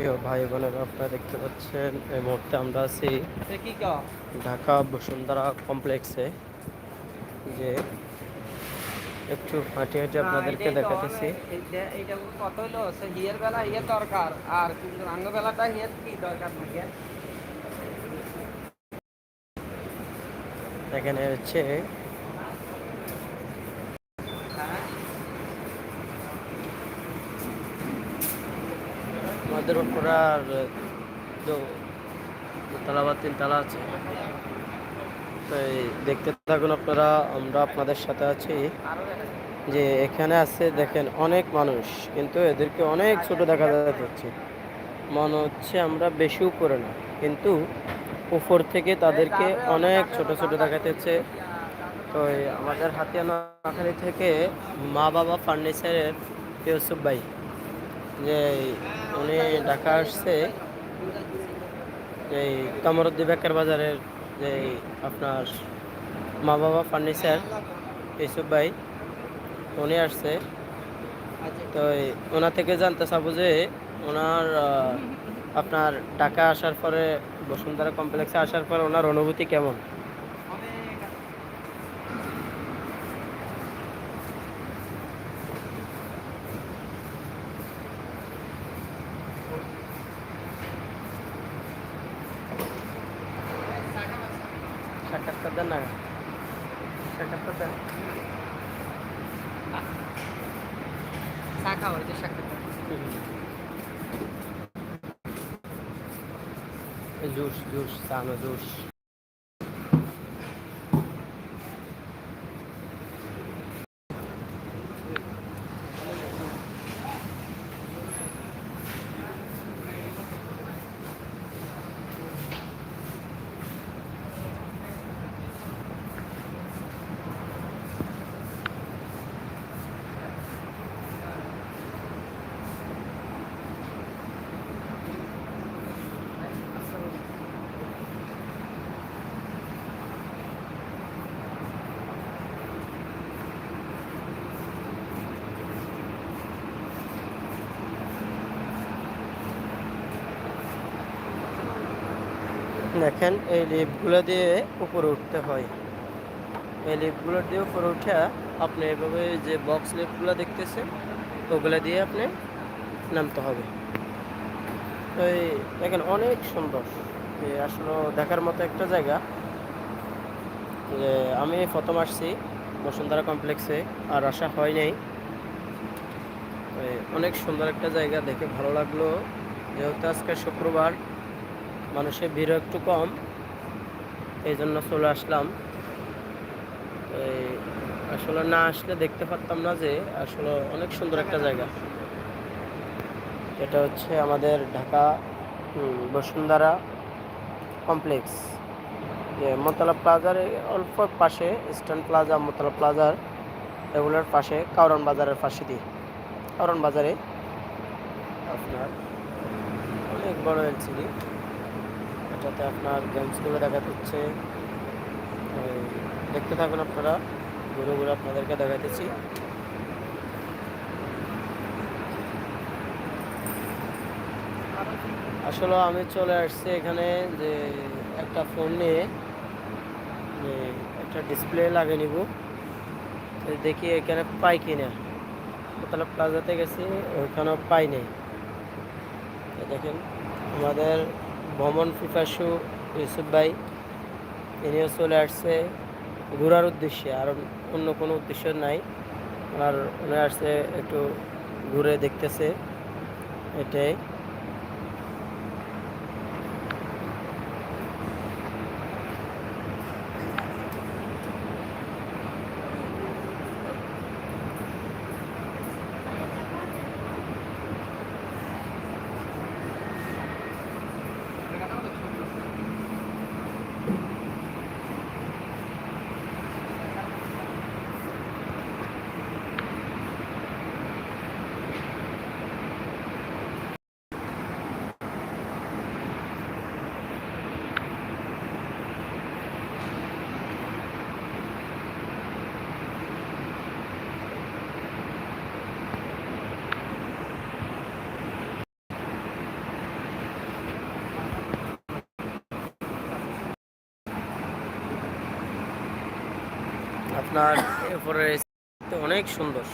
প্রিয় ভাই বোনেরা আপনারা দেখতে পাচ্ছেন এই মুহূর্তে আমরা আছি ঢাকা বসুন্ধরা কমপ্লেক্সে। যে একটু হাঁটি হাঁটি আপনাদেরকে দেখাতেছি। এটা কত হইল হিয়ের বেলা হিয়ের দরকার আর কিন্তু রাঙ্গ হিয়ের কি দরকার নাকি? এখানে হচ্ছে আমাদের উপরে আর দু- দুতলা বা তিনতলা আছে। তো এই দেখতে থাকুন আপনারা, আমরা আপনাদের সাথে আছি। যে এখানে আছে, দেখেন, অনেক মানুষ, কিন্তু এদেরকে অনেক ছোট দেখা যাচ্ছে। মনে হচ্ছে আমরা বেশি উপরে না, কিন্তু উপর থেকে তাদেরকে অনেক ছোট ছোট দেখাতেছে তো আমাদের হাতিয়া থেকে মা বাবা ফার্নিচারের ইউসুফ ভাই। যে উনি ঢাকা আসছে, এই কামরুদ্দি বেকার বাজারের যে আপনার মা বাবা ফার্নিচার ইউসুফ ভাই, উনি আসছে। তো ওনা থেকে জানতে চাবো যে ওনার আপনার ঢাকা আসার পরে বসুন্ধরা কমপ্লেক্সে আসার পরে ওনার অনুভূতি কেমন? Shaka da na. Shaka da. Saca a hora, deixa a é Justo, justo, está, mas justo. দেখেন, এই লিফটগুলো দিয়ে উপরে উঠতে হয়। এই লিফটগুলো দিয়ে উপরে উঠে আপনি এভাবে যে বক্স লিফটগুলো দেখতেছেন, ওগুলো দিয়ে আপনি নামতে হবে। তো এই দেখেন, অনেক সুন্দর। আসলে দেখার মতো একটা জায়গা। যে আমি প্রথম আসছি বসুন্ধরা কমপ্লেক্সে আর আসা হয় নাই। অনেক সুন্দর একটা জায়গা দেখে ভালো লাগল। যেহেতু আজকে শুক্রবার মানুষের ভিড় একটু কম এই জন্য চলে আসলাম। আসলে না আসলে দেখতে পারতাম না যে আসলে অনেক সুন্দর একটা জায়গা। এটা হচ্ছে আমাদের ঢাকা বসুন্ধরা কমপ্লেক্স। যে মোতলা প্লাজার অল্প পাশে, ইস্টার্ন প্লাজা, মোতলা প্লাজার, এগুলোর পাশে কারণ বাজারের পাশে দিয়ে। কারণ বাজারে আপনার অনেক বড় এলসিডি। এটাতে আপনার গেমসগুলো দেখা যাচ্ছে দেখতে থাকুন আপনারা। ঘুরে ঘুরে আপনাদেরকে দেখাইতেছি। আসলে আমি চলে আসছি এখানে যে একটা ফোন নিয়ে। একটা ডিসপ্লে লাগিয়ে নিব। দেখি এখানে পাই কিনা। তাহলে প্লাজাতে গেছি, ওইখানেও পাই নেই। দেখেন, আমাদের ভ্রমণ পিপাসু ইউসুফ ভাই তিনিও চলে আসছে ঘোরার উদ্দেশ্যে, আর অন্য কোনো উদ্দেশ্য নাই। আর উনি আসছে একটু ঘুরে দেখতেছে, এটাই। আপনার এরপরে অনেক সুন্দর।